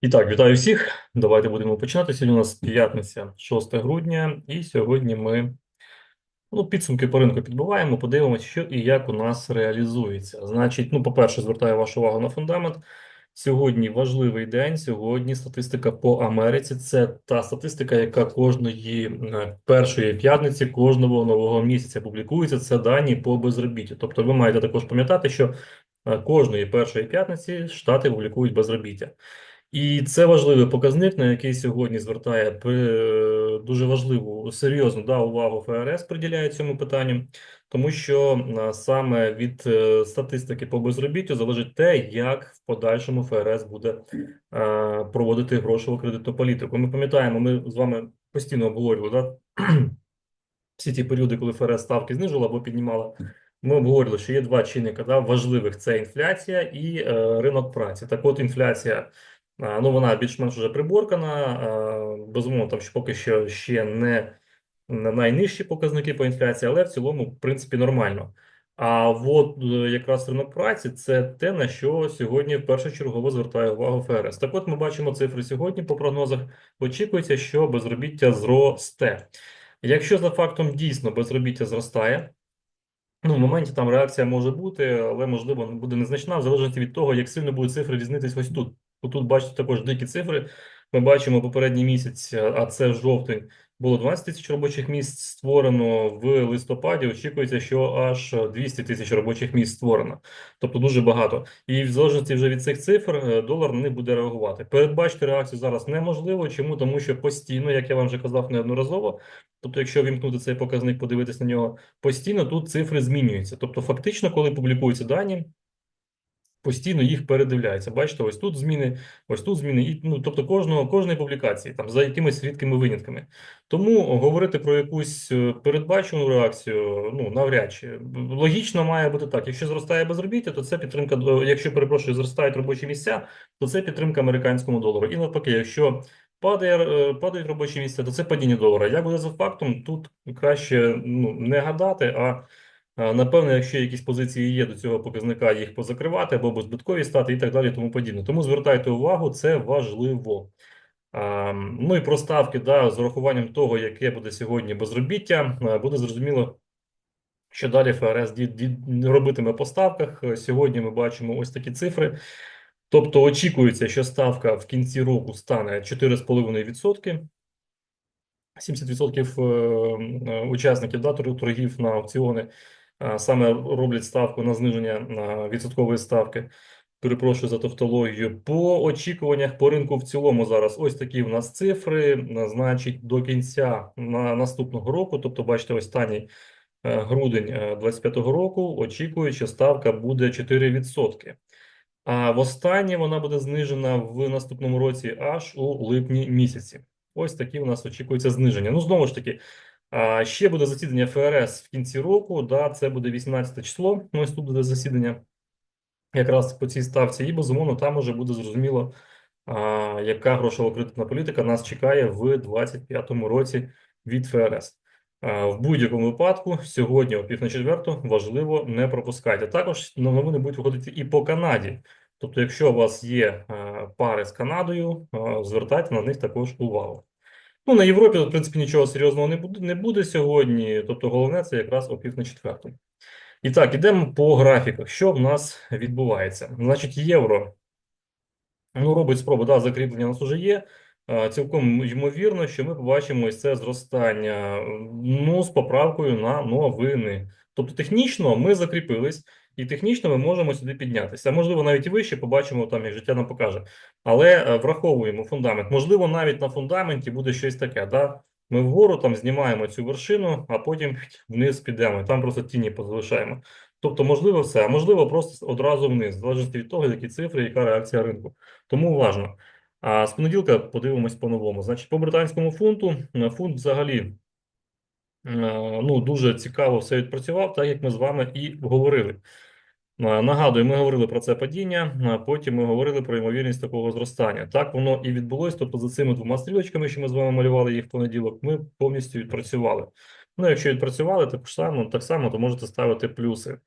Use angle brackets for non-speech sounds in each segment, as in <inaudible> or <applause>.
І так, вітаю всіх. Давайте будемо починати. Сьогодні у нас п'ятниця, 6 грудня, і сьогодні ми ну, підсумки по ринку підбиваємо, подивимося, що і як у нас реалізується. Значить, ну, по-перше, звертаю вашу увагу на фундамент. Сьогодні важливий день. Сьогодні статистика по Америці. Це та статистика, яка кожної е, першої п'ятниці кожного нового місяця публікується. Це дані по безробіттю. Тобто, ви маєте також пам'ятати, що е, кожної першої п'ятниці штати публікують безробіття. І це важливий показник, на який сьогодні звертає е, дуже важливу серйозну да, увагу ФРС приділяє цьому питанню, тому що е, саме від е, статистики по безробіттю залежить те, як в подальшому ФРС буде проводити грошову кредитну політику. Ми пам'ятаємо, ми з вами постійно обговорювали да, <clears throat> всі ті періоди, коли ФРС ставки знижувала або піднімала. Ми обговорили, що є два чинника да, важливих: це інфляція і е, ринок праці. Так, от інфляція. Ну, вона більш-менш вже приборкана. Безумовно, там ще поки що ще не не найнижчі показники по інфляції, але в цілому, в принципі, нормально. А от е, якраз ринок праці це те, на що сьогодні першочергово звертає увагу ФРС. Так от ми бачимо цифри сьогодні по прогнозах. Очікується, що безробіття зросте. Якщо за фактом дійсно безробіття зростає, ну в моменті там реакція може бути, але можливо буде незначна, в залежності від того, як сильно будуть цифри різнитись ось тут. Тут бачите також дикі цифри. Ми бачимо попередній місяць, а це жовтень, було 12 тисяч робочих місць створено в листопаді. Очікується, що аж 200 тисяч робочих місць створено, тобто дуже багато. І в залежності вже від цих цифр е, долар них буде реагувати. Передбачити реакцію зараз неможливо. Чому? Тому що постійно, як я вам вже казав неодноразово, тобто, якщо вімкнути цей показник, подивитись на нього постійно, тут цифри змінюються. Тобто, фактично, коли публікуються дані. Постійно їх передивляється. Бачите, ось тут зміни, ось тут зміни, і ну тобто кожного кожної публікації, там за якимись рідкими винятками. Тому говорити про якусь е, передбачену реакцію, ну навряд чи логічно має бути так. Якщо зростає безробіття, то це підтримка якщо перепрошую, зростають робочі місця, то це підтримка американському долару. І навпаки, якщо падає е, падають робочі місця, то це падіння долара. Як буде за фактом, тут краще ну не гадати, а Напевно, якщо якісь позиції є до цього показника, їх позакривати або безбиткові стати і так далі, тому подібне. Тому звертайте увагу, це важливо. Ну і про ставки, да, з урахуванням того, яке буде сьогодні безробіття, буде зрозуміло, що далі ФРС робитиме по ставках. Сьогодні ми бачимо ось такі цифри. Тобто очікується, що ставка в кінці року стане 4,5%. 70% е, учасників да, торгів на аукціони саме роблять ставку на зниження відсоткової ставки. Перепрошую за тавтологію. По очікуваннях по ринку в цілому зараз ось такі в нас цифри. Значить, до кінця на наступного року, тобто, бачите, останній е, грудень 2025 е, року, очікують, що ставка буде 4%. А в останнє вона буде знижена в наступному році аж у липні місяці. Ось такі у нас очікується зниження. Ну, знову ж таки, ще буде засідання ФРС в кінці року. Да, це буде 18 число. Ну, ось тут буде засідання якраз по цій ставці, і безумовно там уже буде зрозуміло, яка грошова кредитна політика нас чекає в 2025 році від ФРС. В будь-якому випадку сьогодні, о пів на четверту, важливо не пропускайте. Також новини будуть виходити і по Канаді. Тобто, якщо у вас є пари з Канадою, звертайте на них також увагу. Ну, на Європі, в принципі, нічого серйозного не буде не буде сьогодні. Тобто, головне це якраз о пів на четверту. І так, ідемо по графіках. Що в нас відбувається? Значить, євро ну, робить спробу, да, закріплення у нас вже є. Цілком ймовірно, що ми побачимо ось це зростання ну, з поправкою на новини. Тобто, технічно ми закріпились. І технічно ми можемо сюди піднятися. Можливо, навіть і вище побачимо там, як життя нам покаже. Але е, враховуємо фундамент. Можливо, навіть на фундаменті буде щось таке. Да? Ми вгору там знімаємо цю вершину, а потім вниз підемо. Там просто тіні позалишаємо. Тобто, можливо, все, а можливо, просто одразу вниз, залежить від того, які цифри, яка реакція ринку. Тому уважно. А з понеділка подивимось по-новому. Значить, по британському фунту е, фунт взагалі е, ну, дуже цікаво все відпрацював, так як ми з вами і говорили. Нагадую, ми говорили про це падіння, потім ми говорили про ймовірність такого зростання. Так воно і відбулось. Тобто, за цими двома стрілочками, що ми з вами малювали їх в понеділок, ми повністю відпрацювали. Ну, якщо відпрацювали, так само, так само, то можете ставити плюси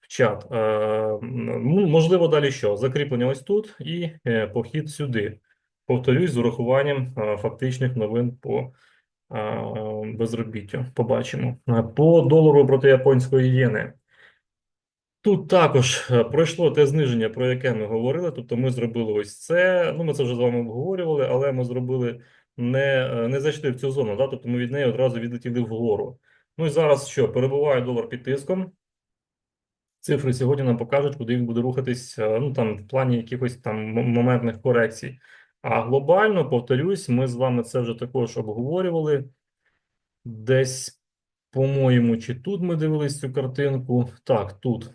в чат. Е, ну, Можливо, далі що? Закріплення ось тут і е, похід сюди. Повторюсь, з урахуванням е, фактичних новин по безробіттю. Побачимо. По долару проти японської єни. Тут також е, пройшло те зниження, про яке ми говорили. Тобто ми зробили ось це. Ну, ми це вже з вами обговорювали, але ми зробили не, е, не зайшли в цю зону. Да? Тобто ми від неї одразу відлетіли вгору. Ну і зараз що? Перебуває долар під тиском. Цифри сьогодні нам покажуть, куди він буде рухатись, е, ну там в плані якихось там моментних корекцій. А глобально, повторюсь, ми з вами це вже також обговорювали. Десь, по-моєму, чи тут ми дивились цю картинку? Так, тут.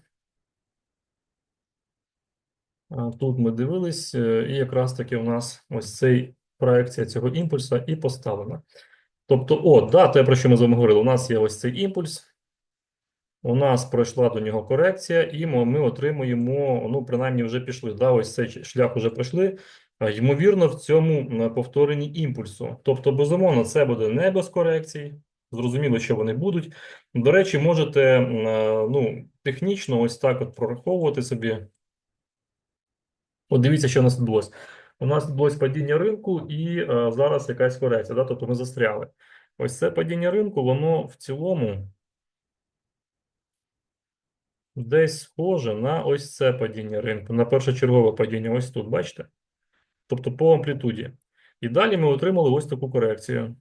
А, Тут ми дивились, е, і якраз таки у нас ось цей проекція цього імпульса і поставлена. Тобто, о, да, те, про що ми з вами говорили, у нас є ось цей імпульс. У нас пройшла до нього корекція, і ми отримуємо, ну, принаймні, вже пішли. Да, ось цей шлях вже пройшли. Ймовірно, в цьому повторенні імпульсу. Тобто, безумовно, це буде не без корекцій. Зрозуміло, що вони будуть. До речі, можете е, ну, технічно ось так от прораховувати собі. От дивіться, що у нас відбулося. У нас відбулось падіння ринку і е, зараз якась корекція. Да? Тобто ми застряли. Ось це падіння ринку, воно в цілому десь схоже на ось це падіння ринку, на першочергове падіння ось тут, бачите? Тобто по амплітуді. І далі ми отримали ось таку корекцію.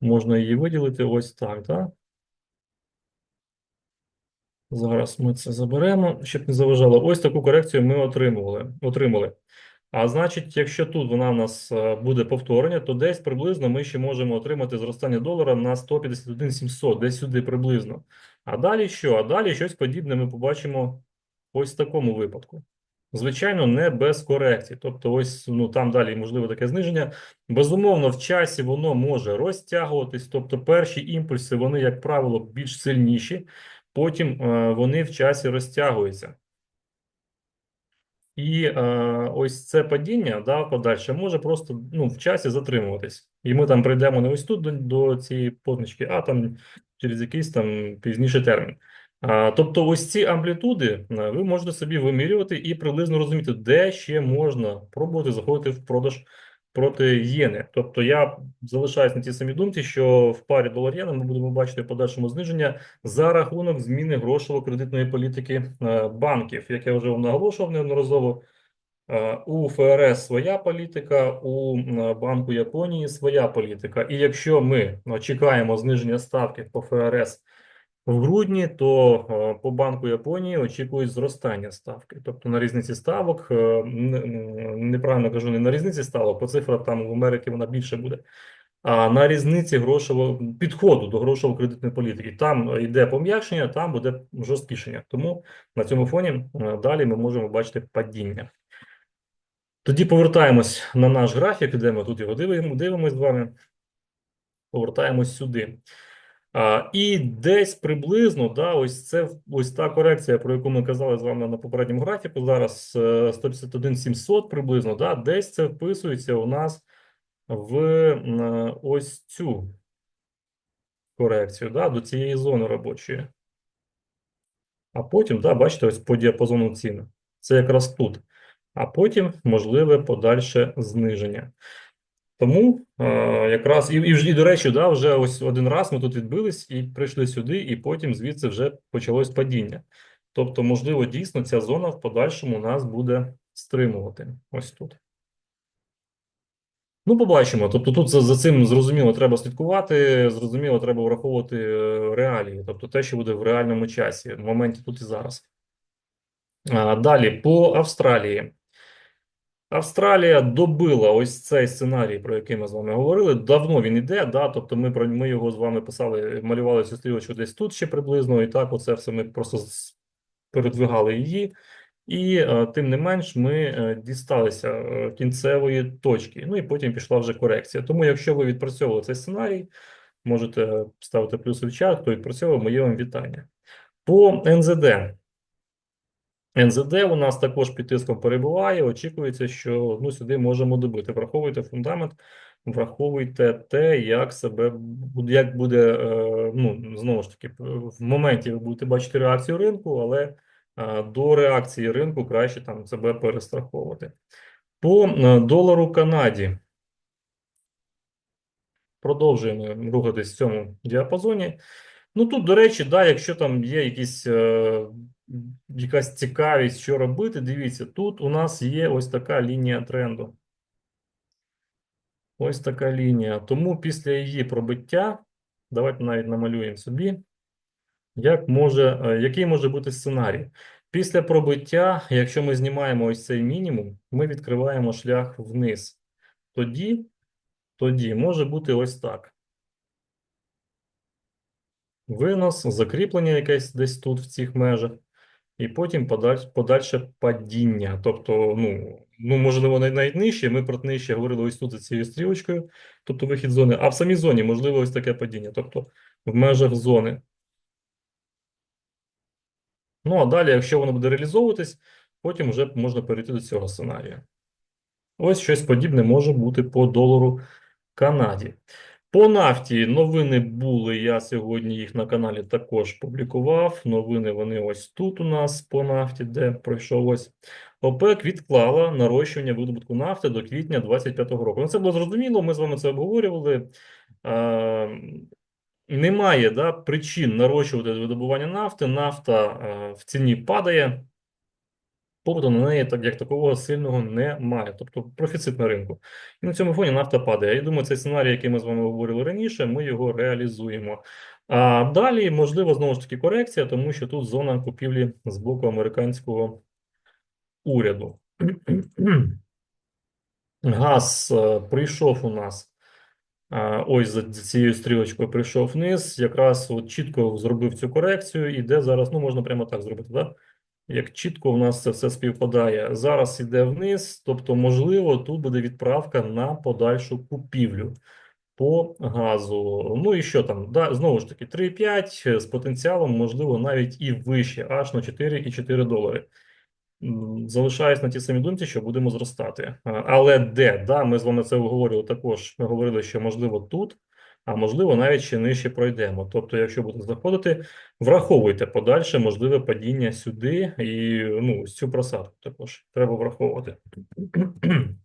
Можна її виділити ось так, так? Зараз ми це заберемо, щоб не заважало. Ось таку корекцію ми отримували, отримали. А значить, якщо тут вона в нас е, буде повторення, то десь приблизно ми ще можемо отримати зростання долара на 151 700, десь сюди приблизно. А далі що? А далі щось подібне ми побачимо ось в такому випадку. Звичайно, не без корекцій. Тобто, ось ну там далі можливо таке зниження. Безумовно, в часі воно може розтягуватись. Тобто, перші імпульси, вони, як правило, більш сильніші, потім е, вони в часі розтягуються. І е, ось це падіння, да, подальше може просто ну, в часі затримуватись. І ми там прийдемо не ось тут до, до цієї позначки, а там через якийсь там пізніший термін. А, тобто, ось ці амплітуди е, ви можете собі вимірювати і приблизно розуміти, де ще можна пробувати заходити в продаж проти єни. Тобто, я залишаюсь на тій самій думці, що в парі долар-єна ми будемо бачити подальшому зниження за рахунок зміни грошово-кредитної політики е, банків, як я вже вам наголошував неодноразово. Е, У ФРС своя політика, у Банку Японії своя політика. І якщо ми ну, чекаємо зниження ставки по ФРС в грудні, то е, по Банку Японії очікують зростання ставки. Тобто на різниці ставок, е, неправильно кажу, не на різниці ставок, по цифрах там в Америці вона більше буде. А на різниці грошового підходу до грошово-кредитної політики. Там йде пом'якшення, там буде жорсткішення. Тому на цьому фоні е, далі ми можемо бачити падіння. Тоді повертаємось на наш графік, де ми тут його дивимо, дивимось з вами. Повертаємось сюди. І десь приблизно, да, ось це ось та корекція, про яку ми казали з вами на попередньому графіку. Зараз е, 151 700 приблизно, да, десь це вписується у нас в ось цю корекцію, да, до цієї зони робочої. А потім, да, бачите, ось по діапазону ціни. Це якраз тут. А потім можливе подальше зниження. Тому е, якраз і, і, і до речі, да, вже ось один раз ми тут відбились і прийшли сюди, і потім звідси вже почалось падіння. Тобто, можливо, дійсно ця зона в подальшому нас буде стримувати. Ось тут. Ну, побачимо. Тобто, тут за, за цим зрозуміло треба слідкувати, зрозуміло, треба враховувати е, реалії, тобто те, що буде в реальному часі, в моменті тут і зараз. А, далі по Австралії. Австралія добила ось цей сценарій, про який ми з вами говорили. Давно він іде, да, тобто ми про ми його з вами писали, малювали цю стрілочку десь тут ще приблизно, і так оце все ми просто передвигали її. І е, тим не менш ми е, дісталися е, кінцевої точки. Ну і потім пішла вже корекція. Тому, якщо ви відпрацьовували цей сценарій, можете ставити плюси в чат, хто відпрацьовував, моє вам вітання. По НЗД. НЗД у нас також під тиском перебуває. Очікується, що ну, сюди можемо добити. Враховуйте фундамент, враховуйте те, як себе як буде, е, ну, знову ж таки, в моменті ви будете бачити реакцію ринку, але е, до реакції ринку краще там себе перестраховувати. По е, долару Канаді. Продовжуємо рухатись в цьому діапазоні. Ну тут, до речі, да, якщо там є якісь, якась цікавість, що робити, дивіться, тут у нас є ось така лінія тренду. Ось така лінія. Тому після її пробиття, давайте навіть намалюємо собі, як може, е, який може бути сценарій. Після пробиття, якщо ми знімаємо ось цей мінімум, ми відкриваємо шлях вниз. Тоді, тоді може бути ось так. Винос, закріплення якесь десь тут в цих межах, і потім подаль, подальше падіння. Тобто, ну, ну можливо, навіть. Ми про нижче говорили ось тут за цією стрілочкою, тобто вихід зони, а в самій зоні можливо ось таке падіння, тобто в межах зони. Ну, а далі, якщо воно буде реалізовуватись, потім вже можна перейти до цього сценарію. Ось щось подібне може бути по долару Канаді. По нафті новини були. Я сьогодні їх на каналі також публікував. Новини вони ось тут у нас по нафті, де пройшов ось. ОПЕК відклала нарощування видобутку нафти до квітня 2025 року. Ну, це було зрозуміло, ми з вами це обговорювали. А, немає да, причин нарощувати видобування нафти. Нафта а, в ціні падає. Попиту на неї так як такого сильного немає, тобто профіцит на ринку. І на цьому фоні нафта падає. Я думаю, цей сценарій, який ми з вами говорили раніше, ми його реалізуємо. А далі, можливо, знову ж таки корекція, тому що тут зона купівлі з боку американського уряду. Газ е, прийшов у нас. е, Ось за цією стрілочкою прийшов вниз, якраз от чітко зробив цю корекцію, і де зараз, ну можна прямо так зробити, да? Як чітко у нас це все співпадає. Зараз іде вниз, тобто, можливо, тут буде відправка на подальшу купівлю по газу. Ну і що там? Да, знову ж таки, 3,5 з потенціалом, можливо, навіть і вище, аж на 4,4 долари. Залишаюсь на тій самій думці, що будемо зростати. Але де? Да, ми з вами це обговорювали також. Ми говорили, що можливо тут, а можливо навіть ще нижче пройдемо. Тобто, якщо будете заходити, враховуйте подальше можливе падіння сюди і ну, цю просадку також треба враховувати. <clears throat>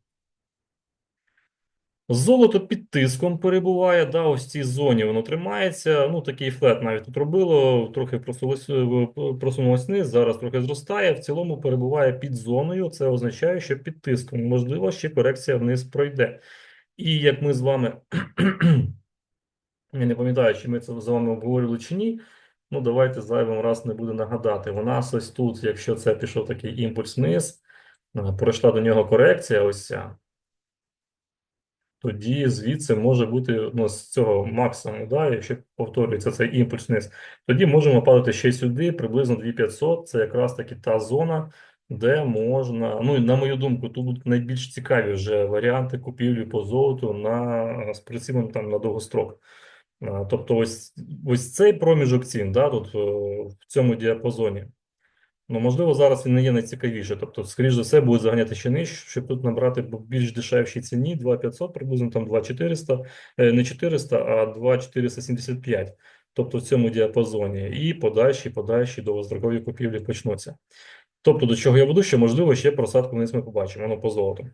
Золото під тиском перебуває, да, ось цій зоні воно тримається. Ну, такий флет навіть тут робило, трохи е, просунулось вниз, зараз трохи зростає. В цілому перебуває під зоною. Це означає, що під тиском. Можливо, ще корекція вниз пройде. І як ми з вами, я не пам'ятаю, чи ми це з вами обговорювали чи ні. Ну, давайте зайвим раз не буду нагадати. У нас ось тут, якщо це пішов такий імпульс вниз, е, пройшла до нього корекція, ось ця тоді звідси може бути ну, з цього максимуму, да, якщо повторюється цей імпульс вниз, тоді можемо падати ще сюди, приблизно 2500. Це якраз таки та зона, де можна, ну і на мою думку, тут будуть найбільш цікаві вже варіанти купівлі по золоту на з там на довгострок. Тобто, ось ось цей проміжок цін, да, тут е, в цьому діапазоні. Ну, можливо, зараз він не є найцікавіше. Тобто, скоріш за все, буде заганяти ще нижче, щоб тут набрати більш дешевшій ціні 2500, приблизно там 2400, е, не 400, а 2475. Тобто в цьому діапазоні. І подальші, подальші довгострокові купівлі почнуться. Тобто, до чого я веду, що можливо ще просадку вниз ми побачимо, ну, по золоту.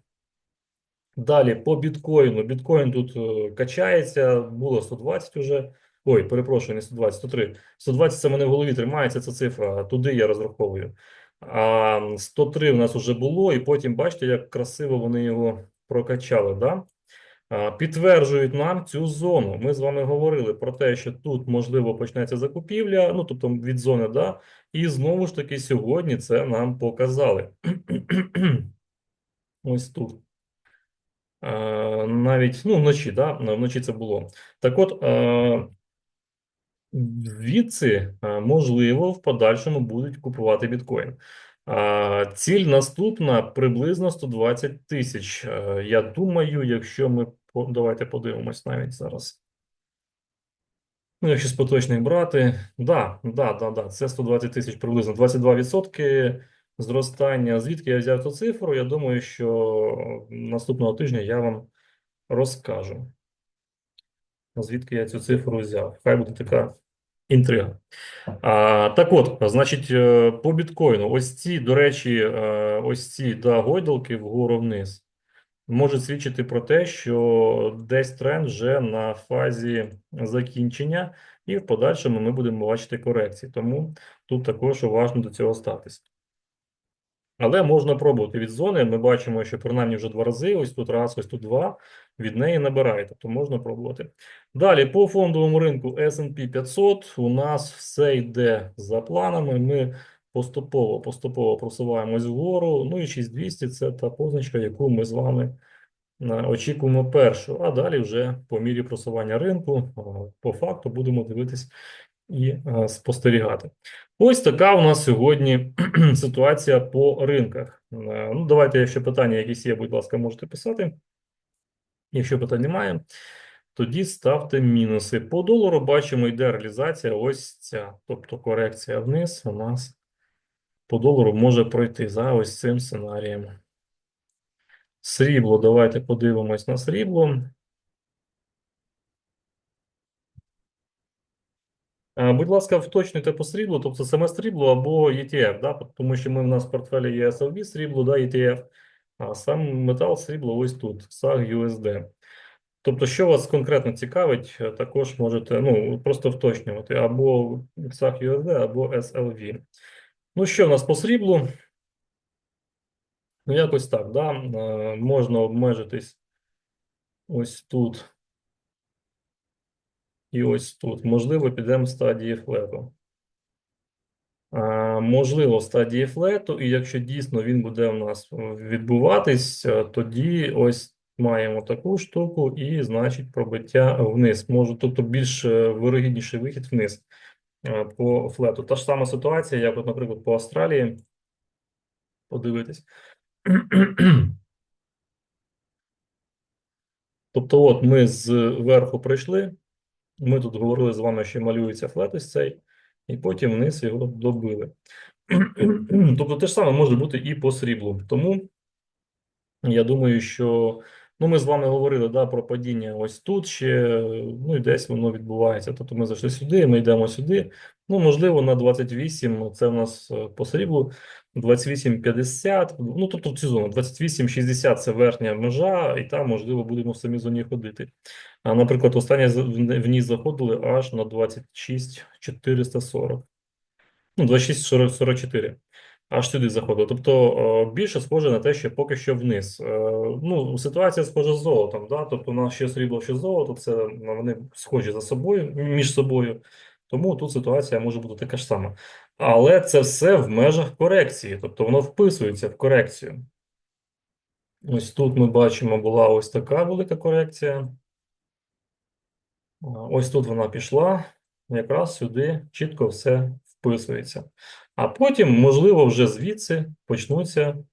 Далі по біткоїну. Біткоін тут е, качається, було 120 уже. Ой, перепрошую, не 120, 103. 120 це мене в голові тримається ця цифра, туди я розраховую. А 103 в нас вже було, і потім бачите, як красиво вони його прокачали. Да? Підтверджують нам цю зону. Ми з вами говорили про те, що тут можливо почнеться закупівля, ну тобто від зони, да, і знову ж таки сьогодні це нам показали. <clears throat> Ось тут. А, навіть ну, вночі, да, вночі це було. Так от. А, Звідси, е, можливо, в подальшому будуть купувати біткоін. Ціль наступна приблизно 120 тисяч. Е, Я думаю, якщо ми давайте подивимось навіть зараз. Ну, якщо з поточних брати, да, да, да, да, це 120 тисяч приблизно 22% зростання. Звідки я взяв цю цифру? Я думаю, що наступного тижня я вам розкажу. Звідки я цю цифру взяв? Хай буде така інтрига. А, так от, значить, е, по біткоїну, ось ці, до речі, е, ось ці да, гойдалки вгору вниз. може свідчити про те, що десь тренд вже на фазі закінчення, і в подальшому ми будемо бачити корекції. Тому тут також уважно до цього ставитися. Але можна пробувати від зони. Ми бачимо, що принаймні вже два рази, ось тут раз, ось тут два, від неї набирає, тобто можна пробувати. Далі, по фондовому ринку S&P 500 у нас все йде за планами. Ми поступово поступово просуваємось вгору. Ну і 6200 – це та позначка, яку ми з вами е, очікуємо першу. А далі вже по мірі просування ринку, е, по факту будемо дивитись і е, спостерігати. Ось така у нас сьогодні <clears throat> ситуація по ринках. Е, Ну, давайте, якщо питання якісь є, будь ласка, можете писати. Якщо питань немає, тоді ставте мінуси. По долару бачимо, йде реалізація ось ця. Тобто корекція вниз у нас по долару може пройти за ось цим сценарієм. Срібло, давайте подивимось на срібло. Будь ласка, вточнюйте по сріблу, тобто саме срібло або ETF, да? тому що ми в нас в портфелі є SLV срібло, да, ETF, а сам метал срібло ось тут, SAG USD. Тобто, що вас конкретно цікавить, е, також можете ну, просто вточнювати або SAG USD, або SLV. Ну, що в нас по сріблу? Ну, якось так, да? Е, можна обмежитись ось тут. І ось тут. Можливо, підемо в стадії флету. Можливо, в стадії флету, і якщо дійсно він буде у нас відбуватись, тоді ось маємо таку штуку, і значить пробиття вниз. Може, тобто більш е, вирогідніший вихід вниз е, по флету. Та ж сама ситуація, як, от, наприклад, по Австралії. Подивитись. <clears throat> Тобто, от ми зверху прийшли. Ми тут говорили з вами, що малюється флет ось цей, і потім вниз його добили. <clears throat> Тобто те ж саме може бути і по сріблу. Тому я думаю, що ну, ми з вами говорили да, про падіння ось тут ще, ну і десь воно відбувається. Тобто ми зайшли сюди, ми йдемо сюди. Ну, можливо, на 28 це в нас е, по сріблу, 28,50, ну тобто в цю зону 28,60 це верхня межа, і там, можливо, будемо в самій зоні ходити. А, наприклад, останнє в ній заходили аж на 26,440. Ну, 26,44. Аж сюди заходили. Тобто е, більше схоже на те, що поки що вниз. Е, Ну, ситуація схожа з золотом. Да? Тобто у нас що срібло, що золото, це ну, вони схожі за собою, між собою. Тому тут ситуація може бути така ж сама. Але це все в межах корекції, тобто воно вписується в корекцію. Ось тут ми бачимо, була ось така велика корекція. Ось тут вона пішла, якраз сюди чітко все вписується. А потім, можливо, вже звідси почнуться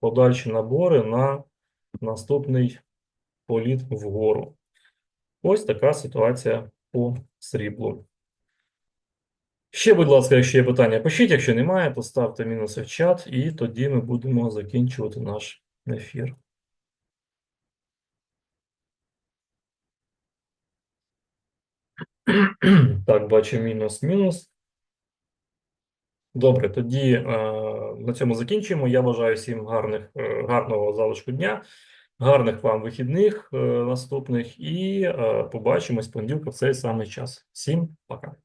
подальші набори на наступний політ вгору. Ось така ситуація по сріблу. Ще, будь ласка, якщо є питання, пишіть. Якщо немає, то ставте мінуси в чат, і тоді ми будемо закінчувати наш ефір. <clears throat> Так, бачу мінус, мінус. Добре, тоді е, на цьому закінчуємо. Я бажаю всім гарних, е, гарного залишку дня, гарних вам вихідних е, наступних, і е, побачимось понеділка в цей самий час. Всім пока.